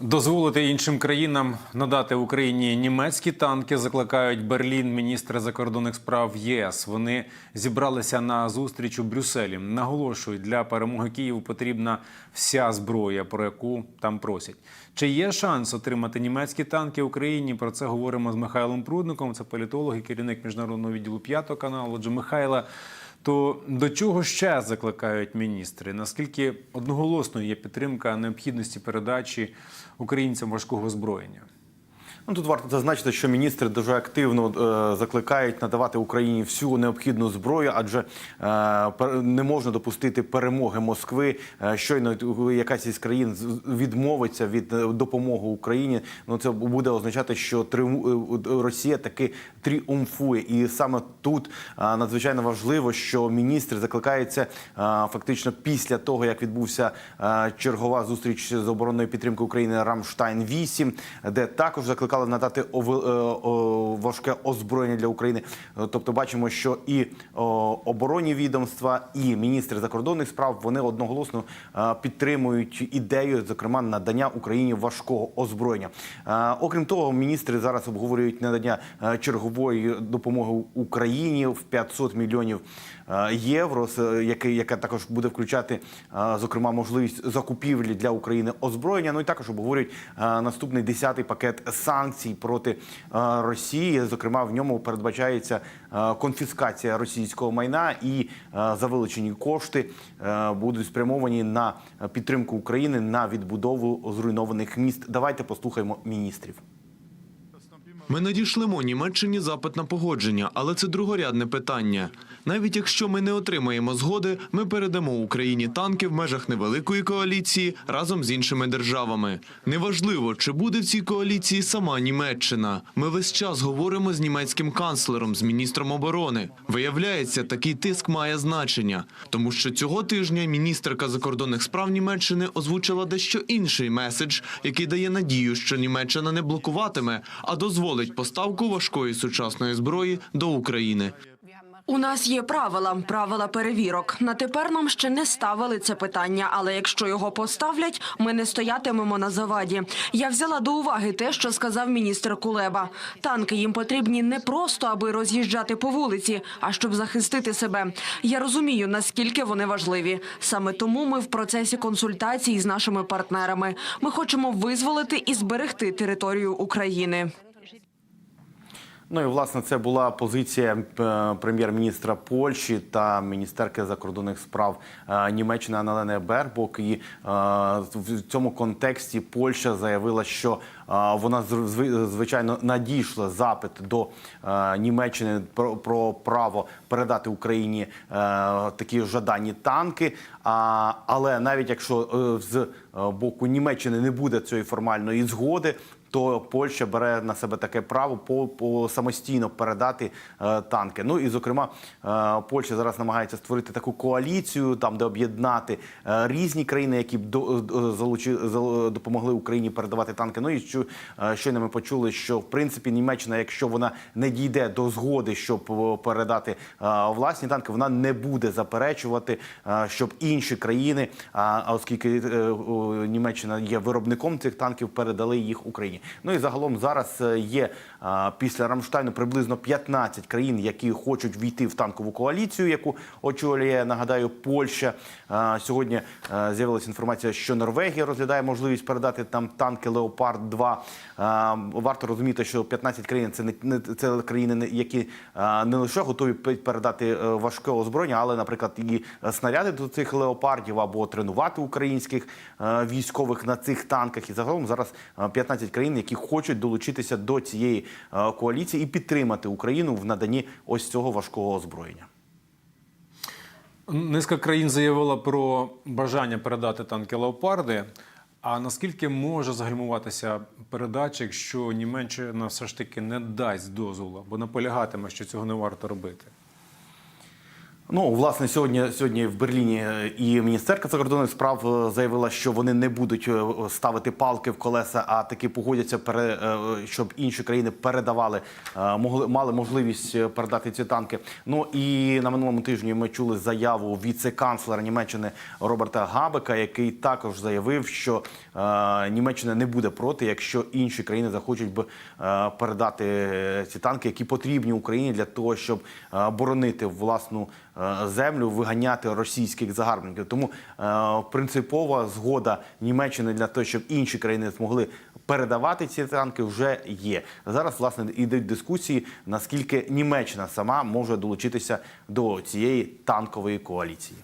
Дозволити іншим країнам надати Україні німецькі танки закликають Берлін, міністри закордонних справ ЄС. Вони зібралися на зустріч у Брюсселі. Наголошують, для перемоги Києву потрібна вся зброя, про яку там просять. Чи є шанс отримати німецькі танки Україні? Про це говоримо з Михайлом Прудником. Це політолог і керівник міжнародного відділу п'ятого каналу. Отже, Михайла. То до чого ще закликають міністри? Наскільки одноголосною є підтримка необхідності передачі українцям важкого озброєння? Ну, тут варто зазначити, що міністри дуже активно е, закликають надавати Україні всю необхідну зброю, адже е, не можна допустити перемоги Москви. Е, щойно якась із країн відмовиться від е, допомоги Україні. Ну це буде означати, що тріум- е, Росія таки тріумфує. І саме тут е, надзвичайно важливо, що міністри закликаються е, фактично після того, як відбувся е, чергова зустріч з оборонною підтримкою України Рамштайн 8 де також закликали надати е, важке озброєння для України. Е, Тобто, бачимо, що і о, оборонні відомства, і міністри закордонних справ вони одноголосно е, підтримують ідею, зокрема надання Україні важкого озброєння. Е, Окрім того, міністри зараз обговорюють надання е, чергової допомоги Україні в 500 мільйонів е, євро, яке також буде включати, е, зокрема, можливість закупівлі для України озброєння. Ну і також обговорюють е, наступний 10-й пакет санкцій проти е, Росії. Зокрема, в ньому передбачається е, конфіскація російського майна і завеличені кошти е, будуть спрямовані на підтримку України на відбудову зруйнованих міст. Давайте послухаємо міністрів. Ми надішлемо Німеччині запит на погодження, але це другорядне питання. Навіть якщо ми не отримаємо згоди, ми передамо Україні танки в межах невеликої коаліції разом з іншими державами. Неважливо, чи буде в цій коаліції сама Німеччина. Ми весь час говоримо з німецьким канцлером, з міністром оборони. Виявляється, такий тиск має значення, тому що цього тижня міністерка закордонних справ Німеччини озвучила дещо інший меседж, який дає надію, що Німеччина не блокуватиме, а дозволить поставку важкої сучасної зброї до України. У нас є правила, правила перевірок. На тепер нам ще не ставили це питання, але якщо його поставлять, ми не стоятимемо на заваді. Я взяла до уваги те, що сказав міністр Кулеба. Танки їм потрібні не просто аби роз'їжджати по вулиці, а щоб захистити себе. Я розумію, наскільки вони важливі. Саме тому ми в процесі консультацій з нашими партнерами. Ми хочемо визволити і зберегти територію України. Ну і власне це була позиція е, прем'єр-міністра Польщі та міністерки закордонних справ е, Німеччини Аналени Бербок. І е, в цьому контексті Польща заявила, що вона зв- звичайно надійшла запит до Німеччини про, право передати Україні такі жадані танки. Але навіть якщо з боку Німеччини не буде цієї формальної згоди, то Польща бере на себе таке право по, по самостійно передати е, танки. Ну і зокрема, е, Польща зараз намагається створити таку коаліцію, там де об'єднати е, різні країни, які б до, е, залучи, зал- допомогли Україні передавати танки. Ну і що е, щойно ми почули, що в принципі Німеччина, якщо вона не дійде до згоди, щоб е, передати е, власні танки, вона не буде заперечувати, е, щоб інші країни, а а оскільки е, о, Німеччина є виробником цих танків, передали їх Україні. Ну і загалом зараз е, є після Рамштайну приблизно 15 країн, які хочуть війти в танкову коаліцію, яку очолює, нагадаю, Польща. Сьогодні е, з'явилася інформація, що Норвегія розглядає можливість передати там танки Леопард 2 Варто розуміти, що 15 країн це не це країни, які не лише готові передати е, важке озброєння, але, наприклад, і е, снаряди до цих леопардів або тренувати українських е, військових на цих танках. І загалом зараз е, 15 країн, які хочуть долучитися до цієї е, коаліції і підтримати Україну в наданні ось цього важкого озброєння. Низка країн заявила про бажання передати танки леопарди. А наскільки може загальмуватися передача, якщо Німеччина все ж таки не дасть дозволу, бо наполягатиме, що цього не варто робити? Ну, власне, сьогодні, сьогодні в Берліні е, і міністерка закордонних справ е, заявила, що вони не будуть е, ставити палки в колеса, а таки погодяться, щоб інші країни передавали, могли мали можливість передати ці танки. Ну і на минулому тижні ми чули заяву віце-канцлера Німеччини Роберта Габека, який також заявив, що Німеччина не буде проти, якщо інші країни захочуть би передати ці танки, які потрібні Україні для того, щоб боронити власну землю, виганяти російських загарбників. Тому е, принципова згода Німеччини для того, щоб інші країни змогли передавати ці танки, вже є. Зараз власне ідуть дискусії, наскільки Німеччина сама може долучитися до цієї танкової коаліції.